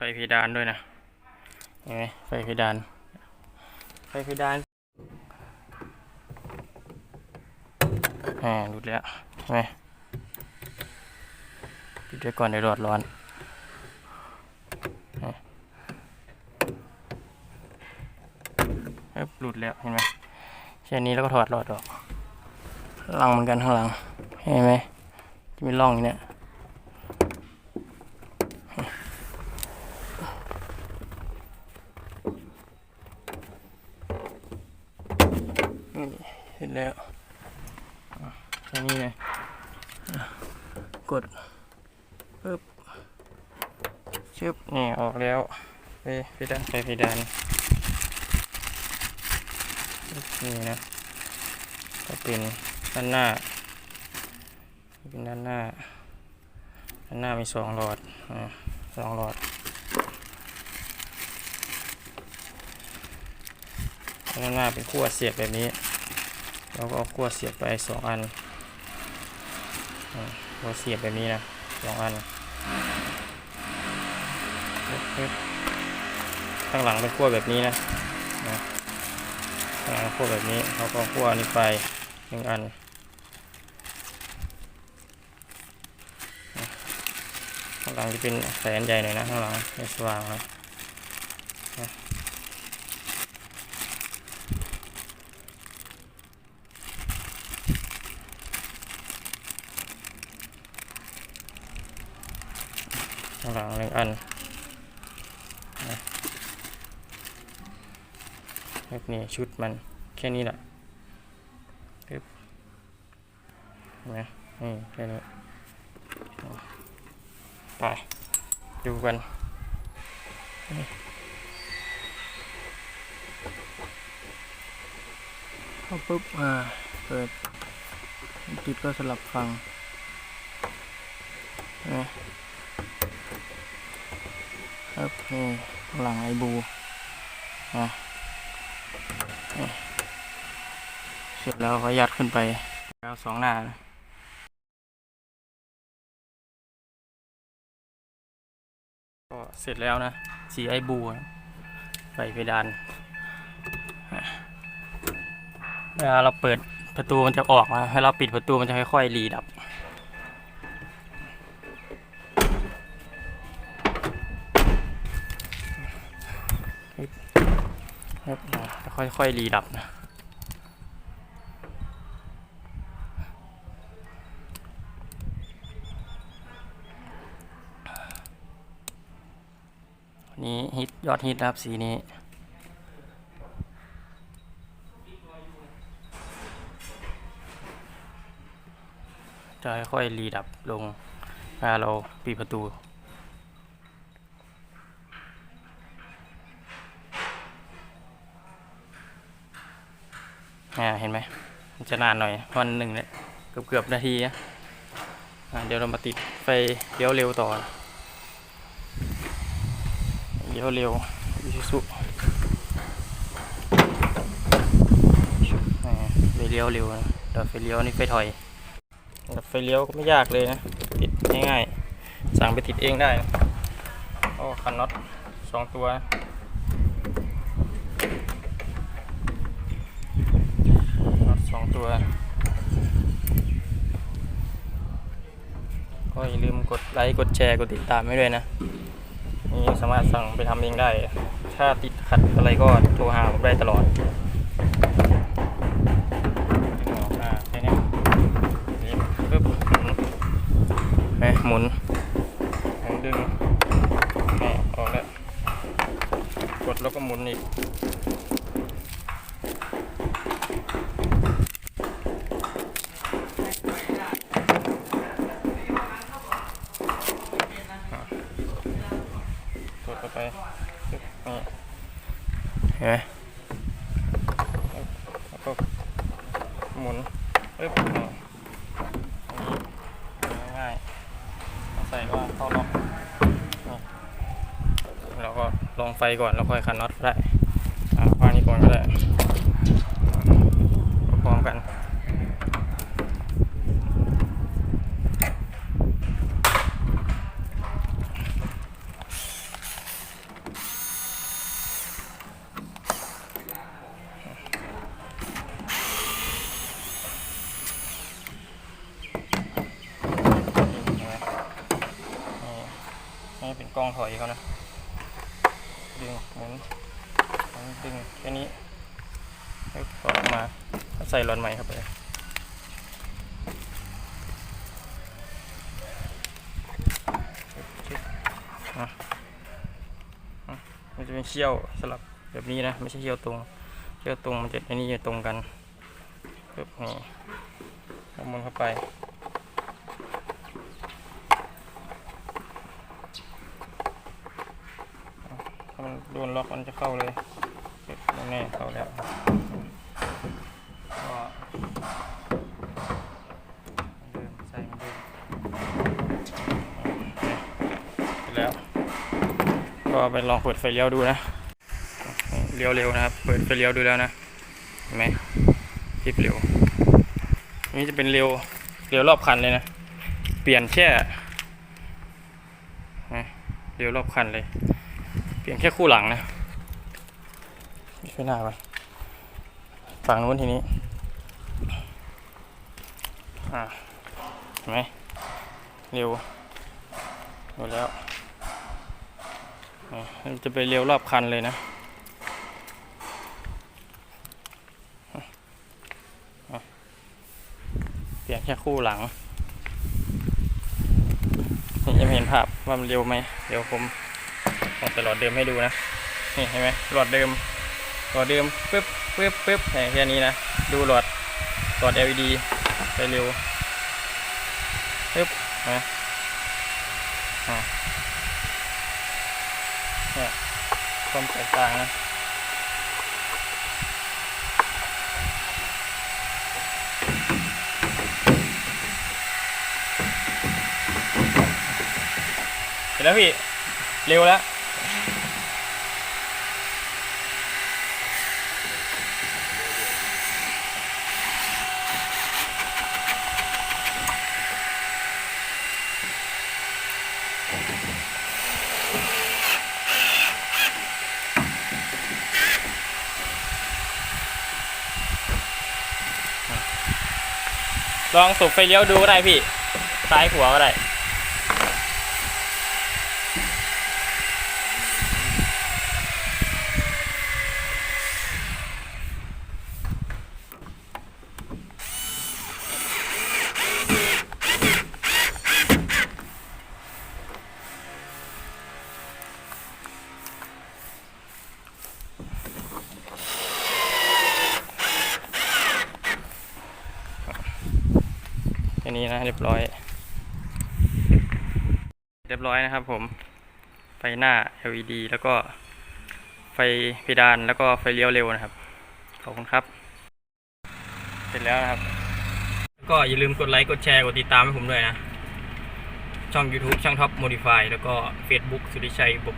ไฟเพดานด้วยนะเห็นไหมไฟเพดาน ไฟเพดานอ่าหลุดแล้วเห็นไหมปิดไว้ก่อนเดี๋ยวร้อนร้อนเอ๊บหลุดแล้วเห็นไหมแค่นี้แล้วก็ถอดหลอดออกหลังเหมือนกันข้างหลัง เห็นไหมจะมีร่องอยู่เนี่ย เสร็จแล้วอะแค่นี้เลยกดปึ๊บชึบนี่ออกแล้วไปไปด้านไปเพดานนี่นะก็เป็นด้านหน้า เป็นด้านหน้า ด้านหน้ามีสองหลอดอ่าสองหลอด ด้านหน้าเป็นขั้วเสียบแบบนี้แล้วก็เอาขั้วเสียบไปสองอันอืมเราเสียบแบบนี้นะสองอันข้างหลังเป็นขั้วแบบนี้นะนะข้างหลังขั้วแบบนี้เขาก็ขั้วนี้ไปหนึ่งอันข้างหลังจะเป็นแสนใหญ่หน่อยนะข้างหลังไม่สว่างนะางหลังหนึ่งอันนะแบบนี้ชุดมันแค่นี้แหละปึ๊บนไหมนี่แค่นี้ไปดูกันเข้าปุ๊บ อ่า เปิดติดก็สลับฟังเห็ นไหมคหลังไอบูนะเสร็จแล้วก็ยัดขึ้นไปแล้วสองหน้านะก็เสร็จแล้วนะสีไอบูนะไฟเพดานเวลาเราเปิดประตูมันจะออกมาให้เราปิดประตูมันจะค่อยๆรีดับ ครับอ่าค่อยๆรีดับนะนี่ฮิตยอดฮิตนะครับสีนี้จะค่อยๆรีดับลงเวลาเราปิดประตู อ่าเห็นไหมมันจะนานหน่อยวันหนึ่งเนี่ยเกือบเกือบนาทีนะเดี๋ยวเรามาติดไฟเลี้ยวเร็วต่อเลี้ยวเร็วอิซูซุไฟเลี้ยวเร็วนะแต่ไฟเลี้ยวนี่ไฟถอยแต่ไฟเลี้ยวก็ไม่ยากเลยนะ ติดง่ายๆสั่งไปติดเองได้นะโอ้คันน็อตสองตัว น็อต สองตัว ก็อย่าลืมกดไลค์ กดแชร์ กดติดตามให้ด้วยนะ นี่สามารถสั่งไปทำเองได้ ถ้าติดขัดอะไรก็โทรหาผมได้ตลอดอ่าแค่นี้นี่ปึ๊บหมุนหมหมุนหมุนดึงออกแล้ว กดแล้วก็หมุนอีกดเข้าไปปึ๊บ นี่เห็นไหมแล้วก็หมุนปึ๊บนี่อันนี้ง่ายๆเอาใส่ว่าเข้าล็อกเราก็ลองไฟก่อนแล้วค่อยคันน็อตได้อ่าพานี้ก่อนก็ได้พร้อมกัน กองถอยเขานะ ดึงหมุนหมุนดึงแค่นี้แล้วถอดออกมาใส่รอนใหม่เข้าไปอะมันจะเป็นเขี้ยวสลับแบบนี้นะ ไม่ใช่เขี้ยวตรงเขี้ยวตรงมันจะอันนี้จะตรงกันปึ๊บนี่หมุนเข้าไป ถ้ามันโดนล็อกมันจะเข้าเลยแน่ๆเข้าแล้วก็เดิมใส่เหมือนเดิมเสร็จแล้วก็ไปลองเปิดไฟเลี้ยวดูนะเลี้ยวเร็วนะครับ เปิดไฟเลี้ยวดูแล้วนะเห็นไหมพริบเร็วอันนี้จะเป็นเร็วเร็วรอบคันเลยนะ เปลี่ยนแค่นะเร็วรอบคันเลยเป ลี่ยนแค่คู่หลังนะช่วยหน้าไปฝั่งนู้นทีนี้อ่าเห็นไหมเร็วหมดแล้วจะไปเร็วรอบคันเลยนะเปลี่ยนแค่คู่หลังนี่จะไม่เห็นภาพว่ามันเร็วไหมเดี๋ยวผม ลองใส่หลอดเดิมให้ดูนะ นี่เห็นไหมหลอดเดิม หลอดเดิมปึ๊บปึ๊บปึ๊บแค่นี้นะ ดูหลอด หลอด LED ไปเร็วปึ๊บนะอะเนี่ยความแตกต่างนะเห็นแล้วพี่ เร็วแล้ว ลองสูบไฟเลี้ยวดูก็ได้พี่ ซ้ายขวาก็ได้ ค่นี้นะเรียบร้อย เรียบร้อยนะครับ ผม ไฟหน้า LED แล้วก็ไฟเพดานแล้วก็ไฟเลี้ยวเร็วนะครับ ขอบคุณครับ เสร็จแล้วนะครับ ก็อย่าลืมกดไลค์กดแชร์กดติดตามให้ผมด้วยนะ ช่อง YouTube ช่างท็อปโมดิฟายแล้วก็ Facebook สุริชัยบุพ